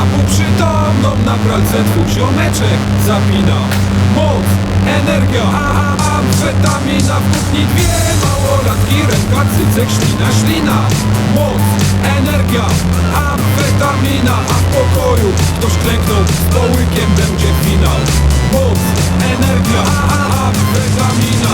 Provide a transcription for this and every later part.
na półprzytomną na pralce dwóch ziomeczek zapina. Moc, energia, aha, amfetamina. W kuchni dwie małolatki, ręka, cycek, ślina, ślina Moc, energia, amfetamina, a w pokoju ktoś klęknął, z połykiem będzie finał. Moc, energia, aha, amfetamina.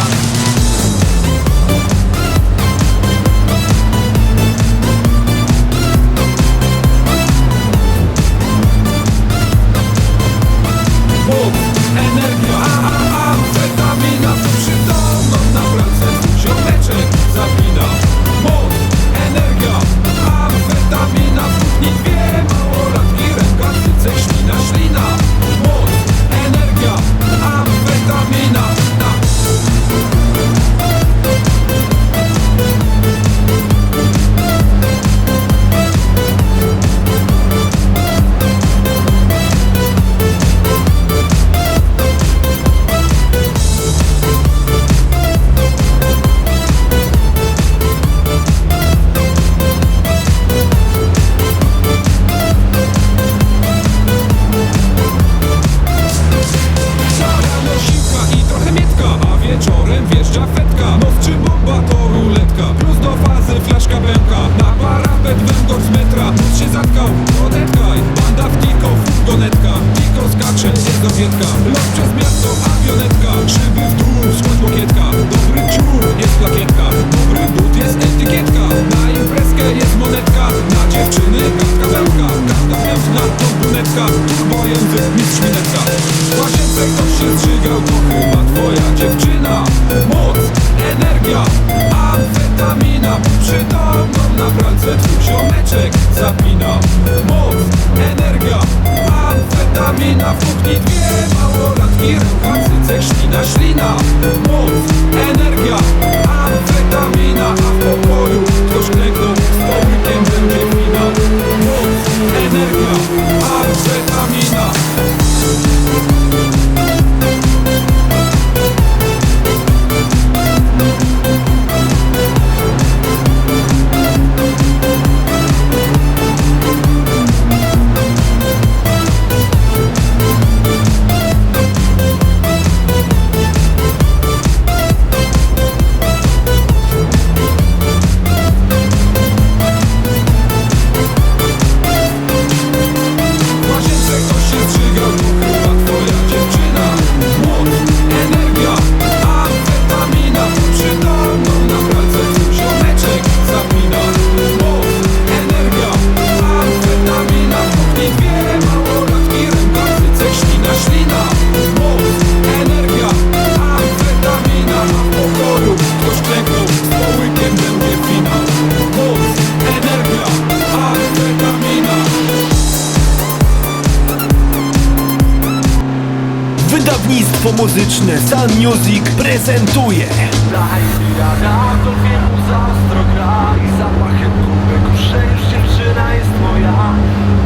muzyczny Sun Music prezentuje. Live radar wieku zaostro gra I zapachem kubek że już dziewczyna jest moja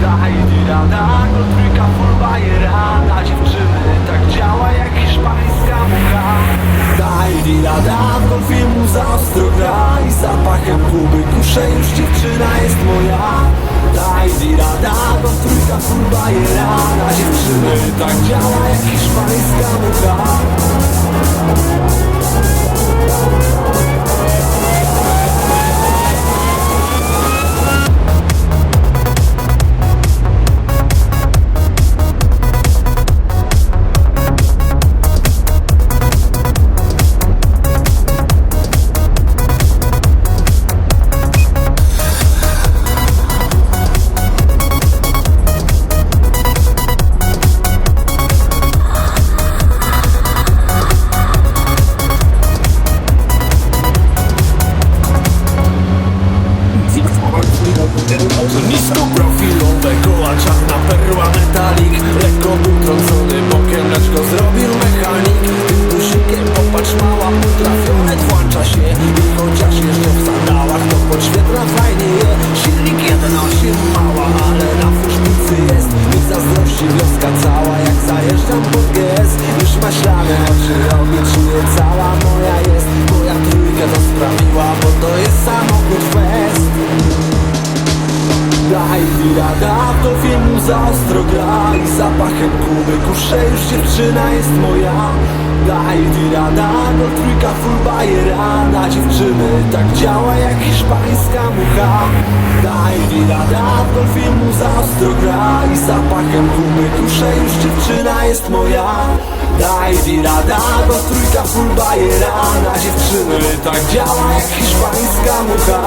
Daj di radar trójka full bajera Na dziewczyny tak działa jak hiszpańska mucha Daj di radar filmu zaostro gra I zapachem kubek że już dziewczyna jest moja Daj di radar trójka full bajera Na dziewczyny tak działa jak Paris Camouda Kusze już dziewczyna jest moja. Daj wirada, no trójka full bajera. Na dziewczyny tak działa jak hiszpańska mucha. Daj wirada, to filmu za ostro gra. I zapachem Kuby kusze już dziewczyna jest moja. Daj wirada, bo trójka full bajera. Na dziewczyny tak działa jak hiszpańska mucha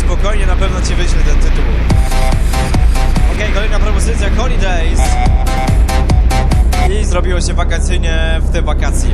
spokojnie, na pewno ci wyślę ten tytuł. Okej, kolejna propozycja, Holidays. I zrobiło się wakacyjnie w te wakacje.